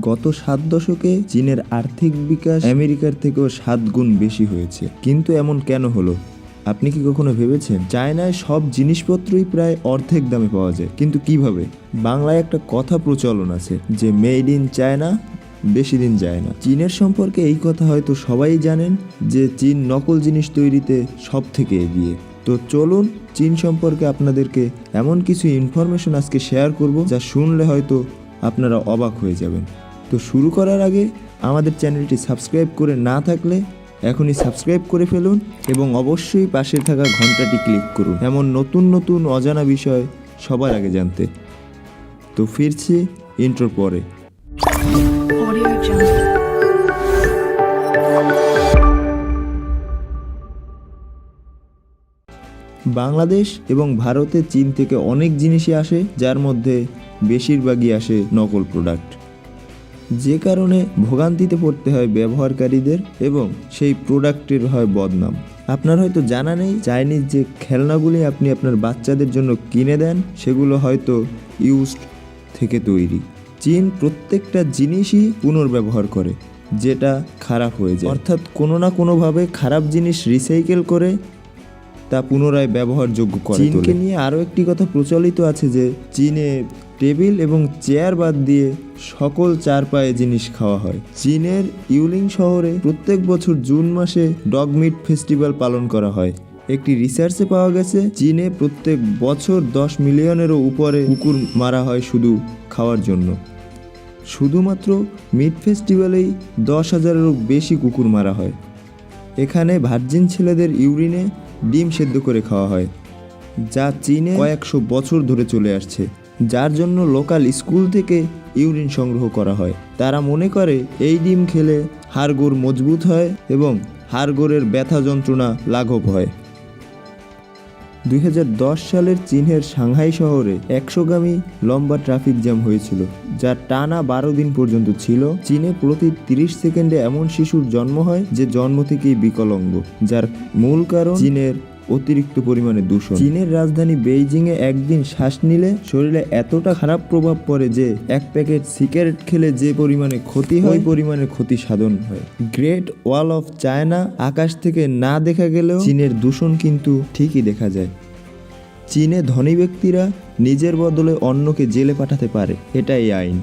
গত সাত দশকে চীনের আর্থিক বিকাশ আমেরিকার থেকেও সাত গুণ বেশি হয়েছে। কিন্তু এমন কেন হলো? আপনি কি কখনো ভেবেছেন? চায়নায় সব জিনিসপত্রই প্রায় অর্ধেক দামে পাওয়া যায়। কিন্তু কীভাবে? বাংলায় একটা কথা প্রচলন আছে যে, মেড ইন চায়না, বেশি দিন যায় না। চীনের সম্পর্কে এই কথা হয়তো সবাই জানেন যে, চীন নকল জিনিস তৈরিতে সব থেকে এগিয়ে। তো চলুন চীন সম্পর্কে আপনাদেরকে এমন কিছু ইনফরমেশন আজকে শেয়ার করব যা শুনলে হয়তো আপনারা অবাক হয়ে যাবেন। তো শুরু করার আগে আমাদের চ্যানেলটি সাবস্ক্রাইব করে না থাকলে এখনই সাবস্ক্রাইব করে ফেলুন এবং অবশ্যই পাশে থাকা ঘন্টাটি ক্লিক করুন। এমন নতুন নতুন অজানা বিষয় সবার আগে জানতে। তো ফিরছি ইন্ট্রোর পরে। বাংলাদেশ এবং ভারতে চীন থেকে অনেক জিনিসই আসে যার মধ্যে বেশিরভাগই আসে নকল প্রোডাক্ট যে কারণে ভোগান্তিতে পড়তে হয় ব্যবহারকারীদের এবং সেই প্রোডাক্টের হয় বদনাম। আপনার হয়তো জানা নেই চাইনিজ যে খেলনাগুলি আপনি আপনার বাচ্চাদের জন্য কিনে দেন সেগুলো হয়তো ইউজড থেকে তৈরি। চীন প্রত্যেকটা জিনিসই পুনর্ব্যবহার করে যেটা খারাপ হয়ে যায়। অর্থাৎ কোনো না কোনোভাবে খারাপ জিনিস রিসাইকেল করে তা পুনরায় ব্যবহারযোগ্য করে চীনকে নিয়ে আরও একটি কথা প্রচলিত আছে যে চীনে টেবিল এবং চেয়ার বাদ দিয়ে সকল চার পায়ে জিনিস খাওয়া হয়। চীনের ইউলিং শহরে প্রত্যেক বছর জুন মাসে ডগ মিট ফেস্টিভ্যাল পালন করা হয়। একটি রিসার্চে পাওয়া গেছে, চীনে প্রত্যেক বছর দশ মিলিয়নেরও উপরে কুকুর মারা হয় শুধু খাওয়ার জন্য। শুধুমাত্র মিট ফেস্টিভ্যালেই দশ হাজারেরও বেশি কুকুর মারা হয়। এখানে ভার্জিন ছেলেদের ইউরিনে ডিম সেদ্ধ করে খাওয়া হয়, যা চীনে কয়েকশো বছর ধরে চলে আসছে। যার জন্য লোকাল স্কুল থেকে ইউরিন সংগ্রহ করা হয়। তারা মনে করে, এই ডিম খেলে হাড়গোড় মজবুত হয় এবং হাড়গোড়ের ব্যথা যন্ত্রণা লাঘব হয়। দুই হাজার দশ সালের চীনের সাংহাই শহরে একশোগামী লম্বা ট্রাফিক জ্যাম হয়েছিল, যা টানা বারো দিন পর্যন্ত ছিল। চীনে প্রতি তিরিশ সেকেন্ডে এমন শিশুর জন্ম হয় যে জন্ম থেকেই বিকলাঙ্গ, যার মূল কারণ চীনের অতিরিক্ত পরিমাণে দূষণ। চীনের রাজধানী বেইজিং এ একদিন শ্বাস নিলে শরীরে এতটা খারাপ প্রভাব পড়ে যে এক প্যাকেট সিগারেট খেলে যে পরিমাণে ক্ষতি হয় পরিমাণে ক্ষতি সাধন হয়। গ্রেট ওয়াল অফ চায়না আকাশ থেকে না দেখা গেলেও চীনের দূষণ কিন্তু ঠিকই দেখা যায়। চীনে ধনী ব্যক্তিরা নিজের বদলে অন্যকে জেলে পাঠাতে পারে। এটাই আইন।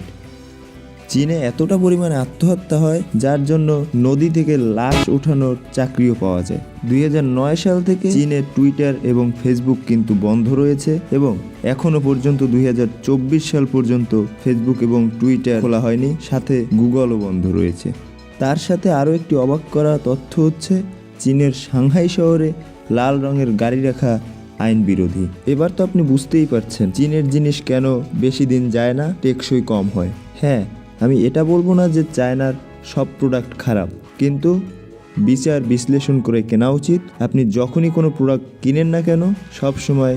চীনে এতটা পরিমাণে আত্মহত্যা হয়, যার জন্য নদী থেকে লাশ ওঠানোর চাকরিও পাওয়া যায়। দুই হাজার নয় সাল থেকে চীনের টুইটার এবং ফেসবুক কিন্তু বন্ধ রয়েছে এবং এখনও পর্যন্ত দুই হাজার চব্বিশ সাল পর্যন্ত ফেসবুক এবং টুইটার খোলা হয়নি, সাথে গুগলও বন্ধ রয়েছে। তার সাথে আরও একটি অবাক করা তথ্য হচ্ছে, চীনের সাংহাই শহরে লাল রঙের গাড়ি রাখা আইন বিরোধী। এবার তো আপনি বুঝতেই পারছেন, চীনের জিনিস কেন বেশি দিন যায় না, টেকসই কম হয়। হ্যাঁ আমি এটা বলব না যে চায়নার সব প্রোডাক্ট খারাপ, কিন্তু বিচার, বিশ্লেষণ করে কেনা উচিত। আপনি যখনই কোনো প্রোডাক্ট কিনেন না কেন, সব সময়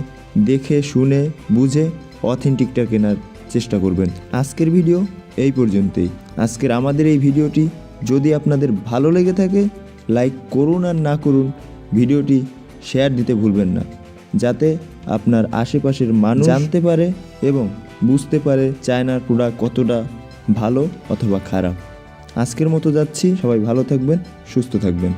দেখে, শুনে, বুঝে অথেন্টিকটা কেনার চেষ্টা করবেন। আজকের ভিডিও এই পর্যন্তই। আজকের আমাদের এই ভিডিওটি যদি আপনাদের ভালো লেগে থাকে লাইক করুন আর না করুন, ভিডিওটি শেয়ার দিতে ভুলবেন না। যাতে আপনার আশেপাশের মানুষ জানতে পারে এবং বুঝতে পারে চায়নার প্রোডাক্ট কতটা ভালো অথবা খারাপ। আজকের মতো যাচ্ছি সবাই ভালো থাকবেন সুস্থ থাকবেন।